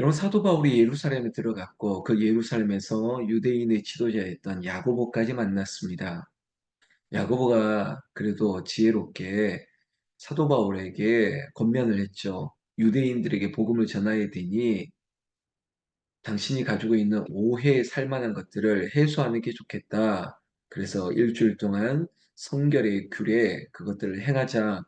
여러분 사도 바울이 예루살렘에 들어갔고 그 예루살렘에서 유대인의 지도자였던 야고보까지 만났습니다. 야고보가 그래도 지혜롭게 사도 바울에게 권면을 했죠. 유대인들에게 복음을 전하야 되니 당신이 가지고 있는 오해에 살만한 것들을 해소하는 게 좋겠다. 그래서 일주일 동안 성결의 규례 그것들을 행하자.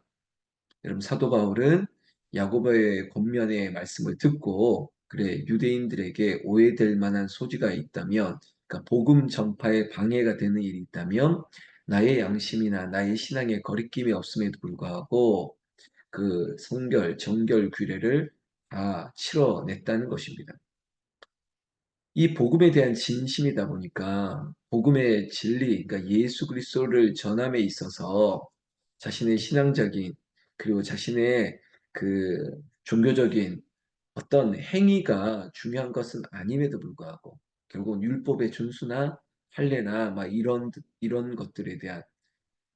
여러분 사도 바울은 야고보의 권면의 말씀을 듣고 그래 유대인들에게 오해될 만한 소지가 있다면 그러니까 복음 전파에 방해가 되는 일이 있다면 나의 양심이나 나의 신앙에 거리낌이 없음에도 불구하고 그 성결 정결 규례를 다 치러냈다는 것입니다. 이 복음에 대한 진심이다 보니까 복음의 진리, 그러니까 예수 그리스도를 전함에 있어서 자신의 신앙적인 그리고 자신의 그 종교적인 어떤 행위가 중요한 것은 아님에도 불구하고 결국 율법의 준수나 할례나 막 이런 이런 것들에 대한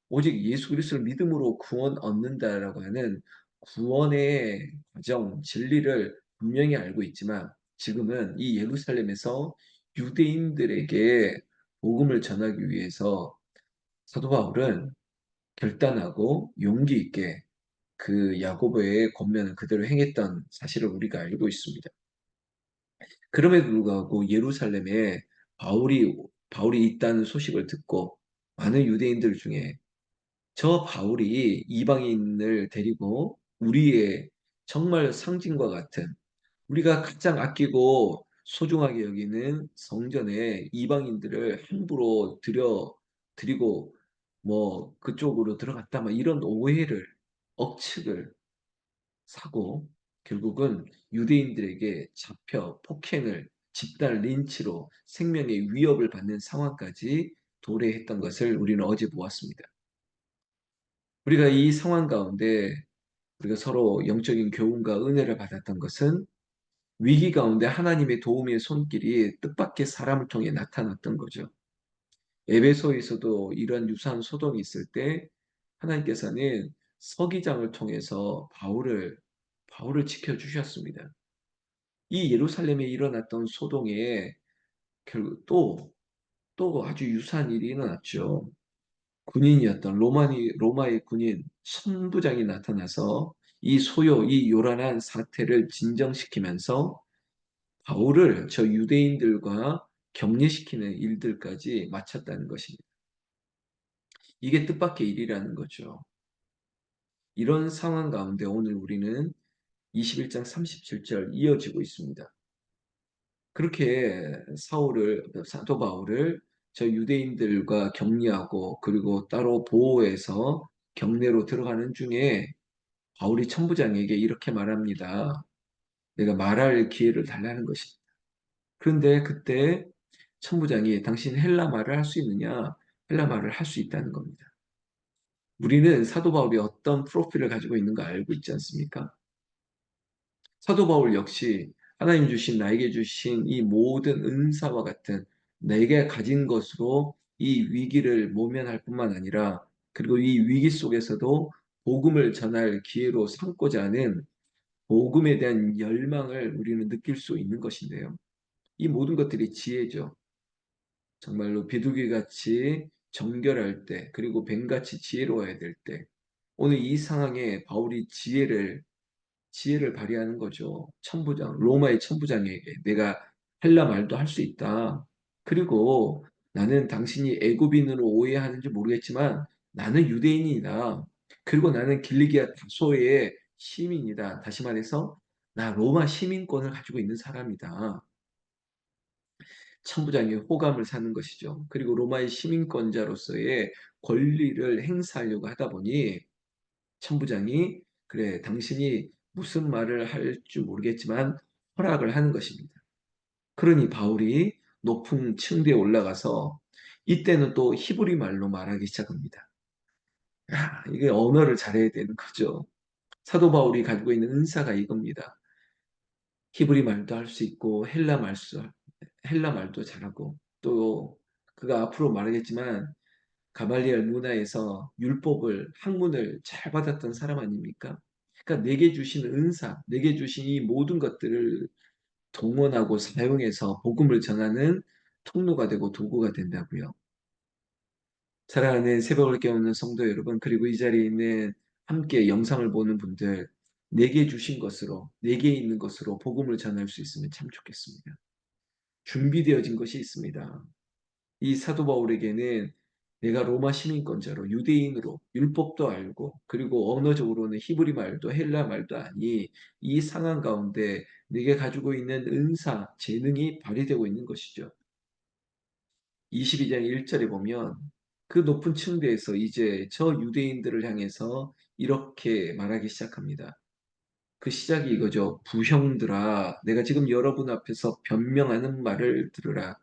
오직 예수 그리스도를 믿음으로 구원 얻는다라고 하는 구원의 과정, 진리를 분명히 알고 있지만 지금은 이 예루살렘에서 유대인들에게 복음을 전하기 위해서 사도 바울은 결단하고 용기 있게 그 야고보의 권면을 그대로 행했던 사실을 우리가 알고 있습니다. 그럼에도 불구하고 예루살렘에 바울이 바울이 있다는 소식을 듣고 많은 유대인들 중에 저 바울이 이방인을 데리고 우리의 정말 상징과 같은 우리가 가장 아끼고 소중하게 여기는 성전에 이방인들을 함부로 들여 드리고 뭐 그쪽으로 들어갔다 막 이런 오해를 억측을 사고 결국은 유대인들에게 잡혀 폭행을 집단 린치로 생명의 위협을 받는 상황까지 도래했던 것을 우리는 어제 보았습니다. 우리가 이 상황 가운데 우리가 서로 영적인 교훈과 은혜를 받았던 것은 위기 가운데 하나님의 도움의 손길이 뜻밖의 사람을 통해 나타났던 거죠. 에베소에서도 이런 유사한 소동이 있을 때 하나님께서는 서기장을 통해서 바울을 바울을 지켜 주셨습니다. 이 예루살렘에 일어났던 소동에 결국 또, 또 아주 유사한 일이 일어났죠. 군인이었던 로마니, 로마의 군인 선부장이 나타나서 이 소요, 이 요란한 사태를 진정시키면서 바울을 저 유대인들과 격려시키는 일들까지 마쳤다는 것입니다. 이게 뜻밖의 일이라는 거죠. 이런 상황 가운데 오늘 우리는 21장 37절 이어지고 있습니다. 그렇게 사울을 사도 바울을 저 유대인들과 격리하고 그리고 따로 보호해서 경내로 들어가는 중에 바울이 천부장에게 이렇게 말합니다. 내가 말할 기회를 달라는 것입니다. 그런데 그때 천부장이 당신 헬라 말을 할 수 있느냐? 헬라 말을 할 수 있다는 겁니다. 우리는 사도 바울이 어떤 프로필을 가지고 있는 거 알고 있지 않습니까? 사도 바울 역시 하나님 주신 나에게 주신 이 모든 은사와 같은 내게 가진 것으로 이 위기를 모면할 뿐만 아니라 그리고 이 위기 속에서도 복음을 전할 기회로 삼고자 하는 복음에 대한 열망을 우리는 느낄 수 있는 것인데요. 이 모든 것들이 지혜죠. 정말로 비둘기 같이 정결할 때 그리고 뱀같이 지혜로워야 될 때 오늘 이 상황에 바울이 지혜를 지혜를 발휘하는 거죠. 천부장 로마의 천부장에게 내가 헬라 말도 할 수 있다. 그리고 나는 당신이 애굽인으로 오해하는지 모르겠지만 나는 유대인이다. 그리고 나는 길리기아 다소의 시민이다. 다시 말해서 나 로마 시민권을 가지고 있는 사람이다. 천부장의 호감을 사는 것이죠. 그리고 로마의 시민권자로서의 권리를 행사하려고 하다 보니 천부장이 그래 당신이 무슨 말을 할 줄 모르겠지만 허락을 하는 것입니다. 그러니 바울이 높은 층대에 올라가서 이때는 또 히브리 말로 말하기 시작합니다. 야, 이게 언어를 잘해야 되는 거죠. 사도 바울이 가지고 있는 은사가 이겁니다. 히브리 말도 할 수 있고 헬라 말수 헬라 말도 잘하고 또 그가 앞으로 말하겠지만 가발리엘 문화에서 율법을 학문을 잘 받았던 사람 아닙니까? 그러니까 내게 주신 은사, 내게 주신 이 모든 것들을 동원하고 사용해서 복음을 전하는 통로가 되고 도구가 된다고요. 사랑하는 새벽을 깨우는 성도 여러분, 그리고 이 자리에 있는 함께 영상을 보는 분들, 내게 주신 것으로, 내게 있는 것으로 복음을 전할 수 있으면 참 좋겠습니다. 준비되어진 것이 있습니다. 이 사도 바울에게는 내가 로마 시민권자로 유대인으로 율법도 알고 그리고 언어적으로는 히브리 말도 헬라 말도 아니 이 상황 가운데 내게 가지고 있는 은사, 재능이 발휘되고 있는 것이죠. 22장 1절에 보면 그 높은 층대에서 이제 저 유대인들을 향해서 이렇게 말하기 시작합니다. 그 시작이 이거죠. 부형들아, 내가 지금 여러분 앞에서 변명하는 말을 들으라.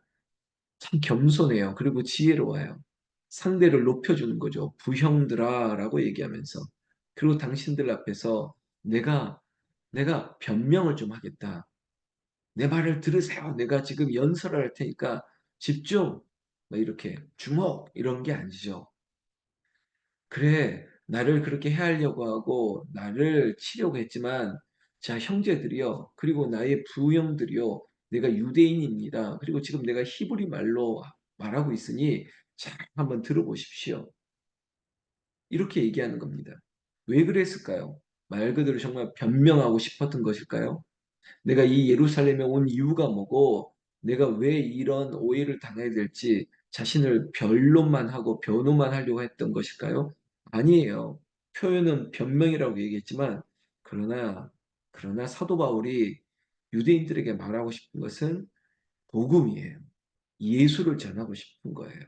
참 겸손해요. 그리고 지혜로워요. 상대를 높여주는 거죠. 부형들아 라고 얘기하면서. 그리고 당신들 앞에서 내가, 내가 변명을 좀 하겠다. 내 말을 들으세요. 내가 지금 연설할 테니까 집중. 뭐 이렇게 주목 이런 게 아니죠. 그래, 나를 그렇게 해하려고 하고 나를 치려고 했지만 자, 형제들이요. 그리고 나의 부형들이요. 내가 유대인입니다. 그리고 지금 내가 히브리 말로 말하고 있으니 잘 한번 들어보십시오. 이렇게 얘기하는 겁니다. 왜 그랬을까요? 말 그대로 정말 변명하고 싶었던 것일까요? 내가 이 예루살렘에 온 이유가 뭐고 내가 왜 이런 오해를 당해야 될지 자신을 변론만 하고 변호만 하려고 했던 것일까요? 아니에요. 표현은 변명이라고 얘기했지만 그러나 그러나 사도 바울이 유대인들에게 말하고 싶은 것은 복음이에요. 예수를 전하고 싶은 거예요.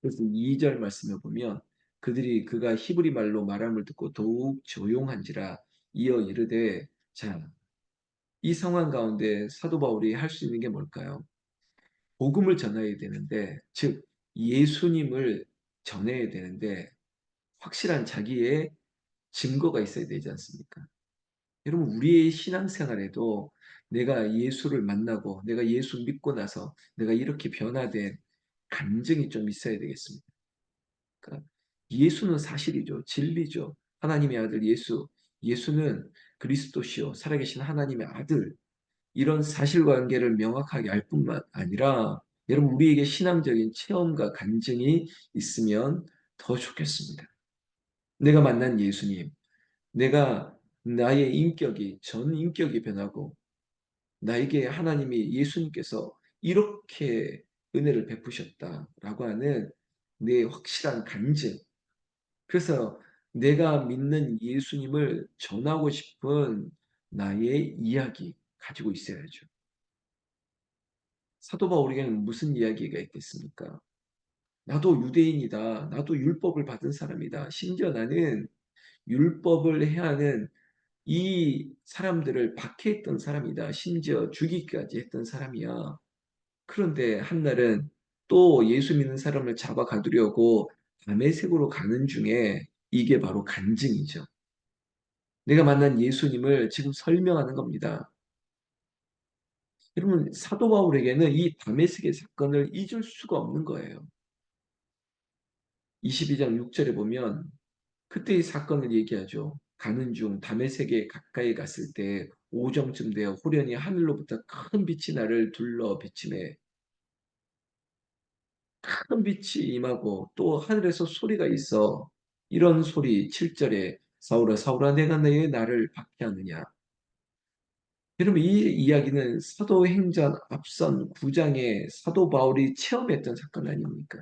그래서 2절 말씀에 보면 그들이 그가 히브리 말로 말함을 듣고 더욱 조용한지라 이어 이르되 자, 이 상황 가운데 사도 바울이 할 수 있는 게 뭘까요? 복음을 전해야 되는데, 즉 예수님을 전해야 되는데 확실한 자기의 증거가 있어야 되지 않습니까? 여러분 우리의 신앙생활에도 내가 예수를 만나고 내가 예수 믿고 나서 내가 이렇게 변화된 감정이 좀 있어야 되겠습니다. 그러니까 예수는 사실이죠. 진리죠. 하나님의 아들 예수. 예수는 그리스도시요. 살아계신 하나님의 아들. 이런 사실관계를 명확하게 알 뿐만 아니라 여러분 우리에게 신앙적인 체험과 간증이 있으면 더 좋겠습니다. 내가 만난 예수님, 내가 나의 인격이 전 인격이 변하고 나에게 하나님이 예수님께서 이렇게 은혜를 베푸셨다라고 하는 내 확실한 간증. 그래서 내가 믿는 예수님을 전하고 싶은 나의 이야기 가지고 있어야죠. 사도 바울에게는 무슨 이야기가 있겠습니까? 나도 유대인이다. 나도 율법을 받은 사람이다. 심지어 나는 율법을 해야 하는 이 사람들을 박해했던 사람이다. 심지어 죽이기까지 했던 사람이야. 그런데 한날은 또 예수 믿는 사람을 잡아 가두려고 담에색으로 가는 중에 이게 바로 간증이죠. 내가 만난 예수님을 지금 설명하는 겁니다. 여러분 사도 바울에게는 이 담에색의 사건을 잊을 수가 없는 거예요. 22장 6절에 보면 그때의 사건을 얘기하죠. 가는 중 담에색에 가까이 갔을 때 오정쯤 되어 후련히 하늘로부터 큰 빛이 나를 둘러 비침해 큰 빛이 임하고 또 하늘에서 소리가 있어 이런 소리 7절에 사울아 사울아 내가 내 나를 박해하느냐 여러분 이 이야기는 사도행전 앞선 9장에 사도 바울이 체험했던 사건 아닙니까?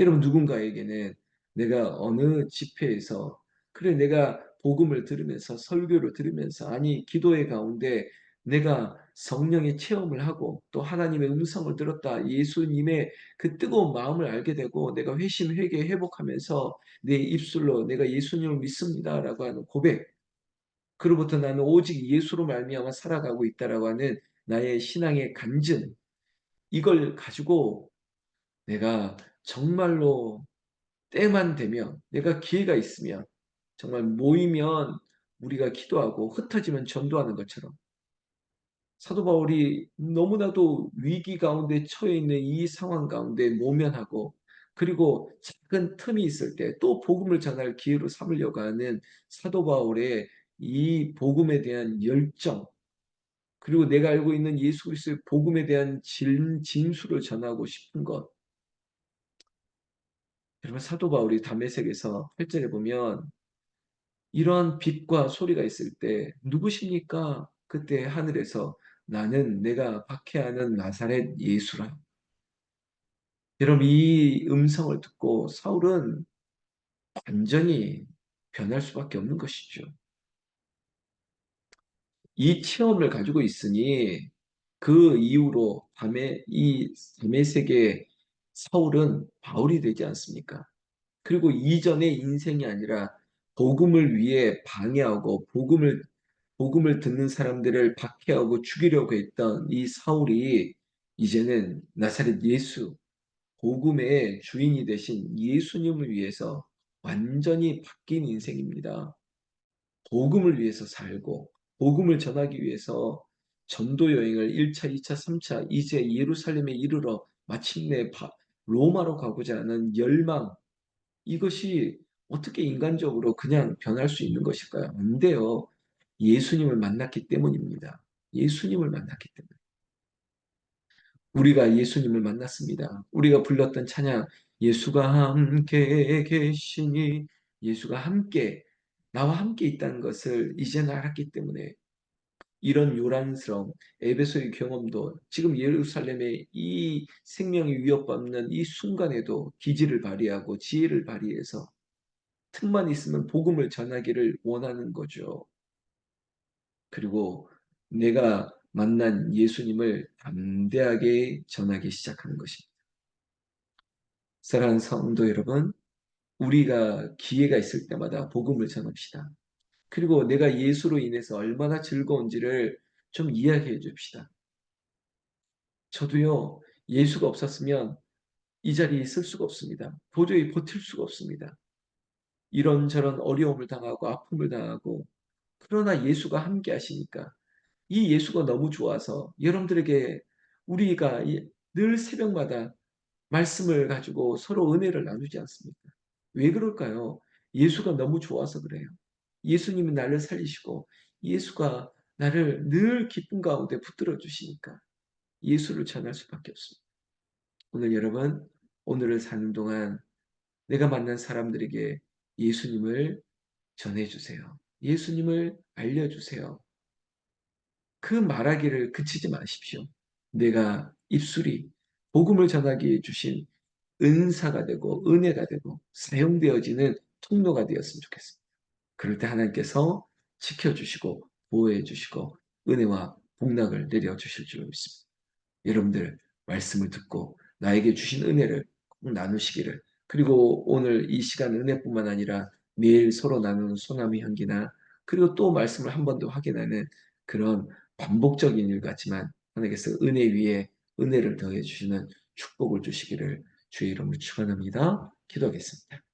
여러분 누군가에게는 내가 어느 집회에서 그래 내가 복음을 들으면서 설교를 들으면서 아니 기도의 가운데 내가 성령의 체험을 하고 또 하나님의 음성을 들었다. 예수님의 그 뜨거운 마음을 알게 되고 내가 회심 회개 회복하면서 내 입술로 내가 예수님을 믿습니다라고 하는 고백. 그로부터 나는 오직 예수로 말미암아 살아가고 있다라고 하는 나의 신앙의 간증. 이걸 가지고 내가 정말로 때만 되면 내가 기회가 있으면 정말 모이면 우리가 기도하고 흩어지면 전도하는 것처럼 사도 바울이 너무나도 위기 가운데 처해 있는 이 상황 가운데 모면하고 그리고 작은 틈이 있을 때 또 복음을 전할 기회로 삼으려고 하는 사도 바울의 이 복음에 대한 열정 그리고 내가 알고 있는 예수 그리스도의 복음에 대한 진, 진수를 전하고 싶은 것. 여러분 사도 바울이 담메색에서 8절에 보면 이러한 빛과 소리가 있을 때 누구십니까? 그때 하늘에서 나는 내가 박해하는 나사렛 예수라. 여러분 이 음성을 듣고 사울은 완전히 변할 수밖에 없는 것이죠. 이 체험을 가지고 있으니 그 이후로 밤에 이 밤의 세계 사울은 바울이 되지 않습니까? 그리고 이전의 인생이 아니라 복음을 위해 방해하고 복음을 복음을 듣는 사람들을 박해하고 죽이려고 했던 이 사울이 이제는 나사렛 예수 복음의 주인이 되신 예수님을 위해서 완전히 바뀐 인생입니다. 복음을 위해서 살고 복음을 전하기 위해서 전도 여행을 1차, 2차, 3차 이제 예루살렘에 이르러 마침내 로마로 가고자 하는 열망 이것이 어떻게 인간적으로 그냥 변할 수 있는 것일까요? 안 돼요. 예수님을 만났기 때문입니다. 예수님을 만났기 때문에. 우리가 예수님을 만났습니다. 우리가 불렀던 찬양, 예수가 함께 계시니, 예수가 함께, 나와 함께 있다는 것을 이제는 알았기 때문에 이런 요란스러움, 에베소의 경험도 지금 예루살렘의 이 생명이 위협받는 이 순간에도 기지를 발휘하고 지혜를 발휘해서 틈만 있으면 복음을 전하기를 원하는 거죠. 그리고 내가 만난 예수님을 담대하게 전하기 시작하는 것입니다. 사랑하는 성도 여러분, 우리가 기회가 있을 때마다 복음을 전합시다. 그리고 내가 예수로 인해서 얼마나 즐거운지를 좀 이야기해 줍시다. 저도요, 예수가 없었으면 이 자리에 있을 수가 없습니다. 도저히 버틸 수가 없습니다. 이런저런 어려움을 당하고 아픔을 당하고 그러나 예수가 함께 하시니까 이 예수가 너무 좋아서 여러분들에게 우리가 늘 새벽마다 말씀을 가지고 서로 은혜를 나누지 않습니까? 왜 그럴까요? 예수가 너무 좋아서 그래요. 예수님이 나를 살리시고 예수가 나를 늘 기쁨 가운데 붙들어 주시니까 예수를 전할 수밖에 없습니다. 오늘 여러분 오늘을 사는 동안 내가 만난 사람들에게 예수님을 전해주세요. 예수님을 알려주세요. 그 말하기를 그치지 마십시오. 내가 입술이 복음을 전하기에 주신 은사가 되고 은혜가 되고 사용되어지는 통로가 되었으면 좋겠습니다. 그럴 때 하나님께서 지켜주시고 보호해 주시고 은혜와 복락을 내려 주실 줄 믿습니다. 여러분들 말씀을 듣고 나에게 주신 은혜를 꼭 나누시기를 그리고 오늘 이 시간 은혜뿐만 아니라 매일 서로 나누는 소나무 향기나 그리고 또 말씀을 한 번 더 확인하는 그런 반복적인 일 같지만 하나님께서 은혜 위에 은혜를 더해 주시는 축복을 주시기를 주의 이름으로 축원합니다. 기도하겠습니다.